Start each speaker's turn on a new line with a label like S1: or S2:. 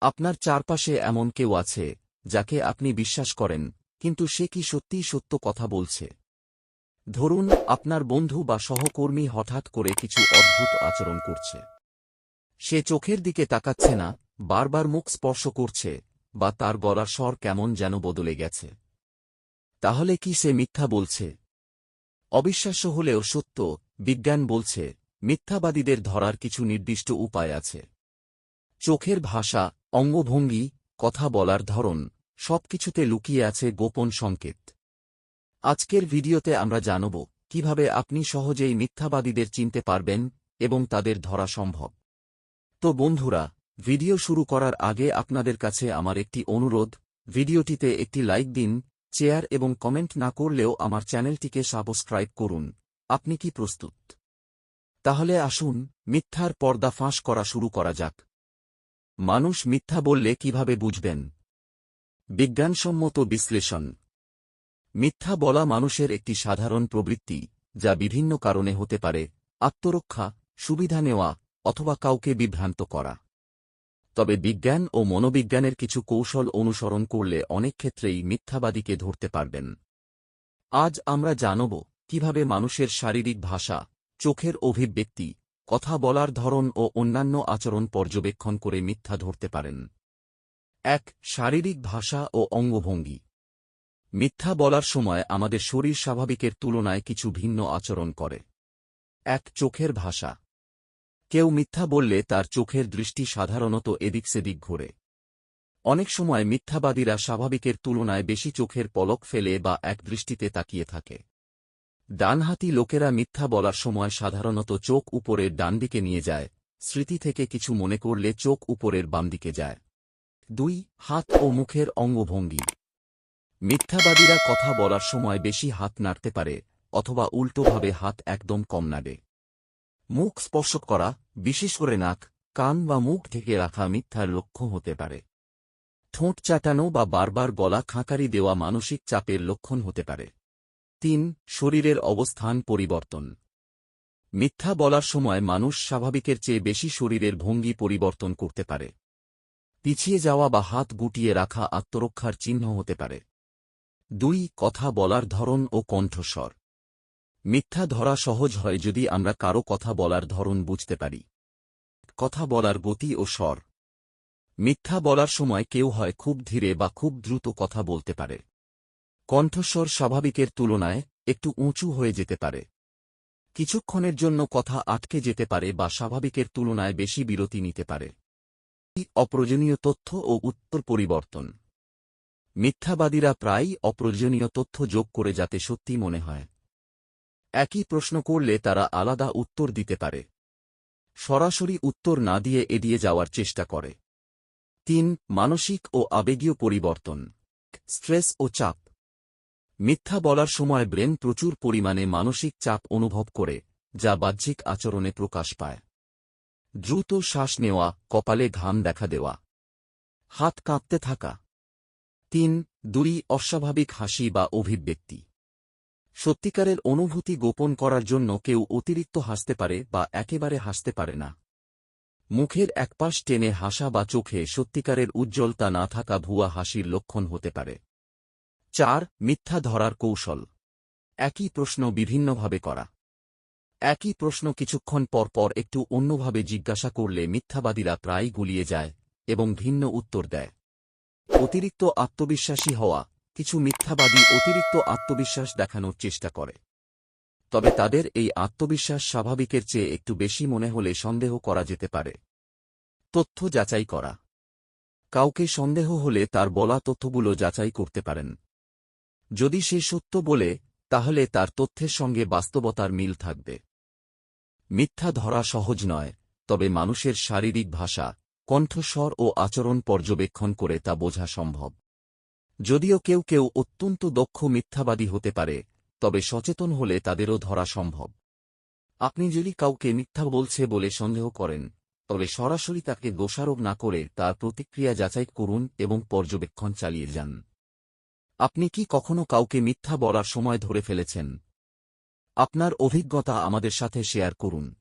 S1: আপনার চারপাশে এমন কেউ আছে, যাকে আপনি বিশ্বাস করেন, কিন্তু সে কি সত্যিই সত্য কথা বলছে? ধরুন, আপনার বন্ধু বা সহকর্মী হঠাৎ করে কিছু অদ্ভুত আচরণ করছে। সে চোখের দিকে তাকাচ্ছে না, বারবার মুখ স্পর্শ করছে, বা তার গলার স্বর কেমন যেন বদলে গেছে। তাহলে কি সে মিথ্যা বলছে? অবিশ্বাস্য হলেও সত্য, বিজ্ঞান বলছে, মিথ্যাবাদীদের ধরার কিছু নির্দিষ্ট উপায় আছে। চোখের ভাষা, অঙ্গভঙ্গি, কথা বলার ধরন, সবকিছুতে লুকিয়ে আছে গোপন সংকেত। আজকের ভিডিওতে আমরা জানব, কীভাবে আপনি সহজেই মিথ্যাবাদীদের চিনতে পারবেন এবং তাদের ধরা সম্ভব। তো বন্ধুরা, ভিডিও শুরু করার আগে আপনাদের কাছে আমার একটি অনুরোধ, ভিডিওটিতে একটি লাইক দিন চেয়ার এবং কমেন্ট না করলেও আমার চ্যানেলটিকে সাবস্ক্রাইব করুন। আপনি কি প্রস্তুত? তাহলে আসুন, মিথ্যার পর্দা ফাঁস করা শুরু করা যাক। মানুষ মিথ্যা বললে কীভাবে বুঝবেন? বিজ্ঞানসম্মত বিশ্লেষণ। মিথ্যা বলা মানুষের একটি সাধারণ প্রবৃত্তি, যা বিভিন্ন কারণে হতে পারে, আত্মরক্ষা, সুবিধা নেওয়া, অথবা কাউকে বিভ্রান্ত করা। তবে বিজ্ঞান ও মনোবিজ্ঞানের কিছু কৌশল অনুসরণ করলে অনেক ক্ষেত্রেই মিথ্যাবাদীকে ধরতে পারবেন। আজ আমরা জানব কীভাবে মানুষের শারীরিক ভাষা, চোখের অভিব্যক্তি কথা বলার ধরন ও অন্যান্য আচরণ পর্যবেক্ষণ করে মিথ্যা ধরতে পারেন। এক, শারীরিক ভাষা ও অঙ্গভঙ্গি। মিথ্যা বলার সময় আমাদের শরীর স্বাভাবিকের তুলনায় কিছু ভিন্ন আচরণ করে। এক, চোখের ভাষা। কেউ মিথ্যা বললে তার চোখের দৃষ্টি সাধারণত এদিক সেদিক ঘোরে। অনেক সময় মিথ্যাবাদীরা স্বাভাবিকের তুলনায় বেশি চোখের পলক ফেলে বা এক দৃষ্টিতে তাকিয়ে থাকে। ডানহাতি লোকেরা মিথ্যা বলার সময় সাধারণত চোখ উপরের ডান দিকে নিয়ে যায়, স্মৃতি থেকে কিছু মনে করলে চোখ উপরের বাম দিকে যায়। দুই, হাত ও মুখের অঙ্গভঙ্গি। মিথ্যাবাদীরা কথা বলার সময় বেশি হাত নাড়তে পারে, অথবা উল্টোভাবে হাত একদম কম নাড়ে। মুখ স্পর্শ করা, বিশেষ করে নাক, কান বা মুখ ঢেকে রাখা মিথ্যার লক্ষ্য হতে পারে। ঠোঁট চাটানো বা বারবার গলা খাঁকারি দেওয়া মানসিক চাপের লক্ষণ হতে পারে। তিন, শরীরের অবস্থান পরিবর্তন। মিথ্যা বলার সময় মানুষ স্বাভাবিকের চেয়ে বেশি শরীরের ভঙ্গি পরিবর্তন করতে পারে। পিছিয়ে যাওয়া বা হাত গুটিয়ে রাখা আত্মরক্ষার চিহ্ন হতে পারে। দুই, কথা বলার ধরন ও কণ্ঠস্বর। মিথ্যা ধরা সহজ হয় যদি আমরা কারও কথা বলার ধরন বুঝতে পারি। কথা বলার গতি ও স্বর। মিথ্যা বলার সময় কেউ হয় খুব ধীরে বা খুব দ্রুত কথা বলতে পারে। কণ্ঠস্বর স্বাভাবিকের তুলনায় একটু উঁচু হয়ে যেতে পারে। কিছুক্ষণের জন্য কথা আটকে যেতে পারে বা স্বাভাবিকের তুলনায় বেশি বিরতি নিতে পারে। অপ্রয়োজনীয় তথ্য ও উত্তর পরিবর্তন। মিথ্যাবাদীরা প্রায়ই অপ্রয়োজনীয় তথ্য যোগ করে যাতে সত্যি মনে হয়। একই প্রশ্ন করলে তারা আলাদা উত্তর দিতে পারে। সরাসরি উত্তর না দিয়ে এড়িয়ে যাওয়ার চেষ্টা করে। তিন, মানসিক ও আবেগীয় পরিবর্তন। স্ট্রেস ও চাপ। মিথ্যা বলার সময় ব্রেন প্রচুর পরিমাণে মানসিক চাপ অনুভব করে, যা বাহ্যিক আচরণে প্রকাশ পায়। দ্রুত শ্বাস নেওয়া, কপালে ঘাম দেখা দেওয়া। হাত কাঁপতে থাকা। তিন, দুই, অস্বাভাবিক হাসি বা অভিব্যক্তি। সত্যিকারের অনুভূতি গোপন করার জন্য কেউ অতিরিক্ত হাসতে পারে বা একেবারে হাসতে পারে না। মুখের একপাশ টেনে হাসা বা চোখে সত্যিকারের উজ্জ্বলতা না থাকা ভুয়া হাসির লক্ষণ হতে পারে। চার, মিথ্যা ধরার কৌশল। একই প্রশ্ন বিভিন্নভাবে করা। একই প্রশ্ন কিছুক্ষণ পর পর একটু অন্যভাবে জিজ্ঞাসা করলে মিথ্যাবাদীরা প্রায় গুলিয়ে যায় এবং ভিন্ন উত্তর দেয়। অতিরিক্ত আত্মবিশ্বাসী হওয়া, কিছু মিথ্যাবাদী অতিরিক্ত আত্মবিশ্বাস দেখানোর চেষ্টা করে। তবে তাদের এই আত্মবিশ্বাস স্বাভাবিকের চেয়ে একটু বেশি মনে হলে সন্দেহ করা যেতে পারে। তথ্য যাচাই করা। কাউকে সন্দেহ হলে তার বলা তথ্যগুলো যাচাই করতে পারেন। যদি সে সত্য বলে, তাহলে তার তথ্যের সঙ্গে বাস্তবতার মিল থাকবে। মিথ্যা ধরা সহজ নয়, তবে মানুষের শারীরিক ভাষা, কণ্ঠস্বর ও আচরণ পর্যবেক্ষণ করে তা বোঝা সম্ভব। যদিও কেউ কেউ অত্যন্ত দক্ষ মিথ্যাবাদী হতে পারে, তবে সচেতন হলে তাদেরও ধরা সম্ভব। আপনি যদি কাউকে মিথ্যা বলছে বলে সন্দেহ করেন, তবে সরাসরি তাকে দোষারোপ না করে তার প্রতিক্রিয়া যাচাই করুন এবং পর্যবেক্ষণ চালিয়ে যান। আপনি কি কখনো কাউকে মিথ্যা বলার সময় ধরে ফেলেছেন? আপনার অভিজ্ঞতা আমাদের সাথে শেয়ার করুন।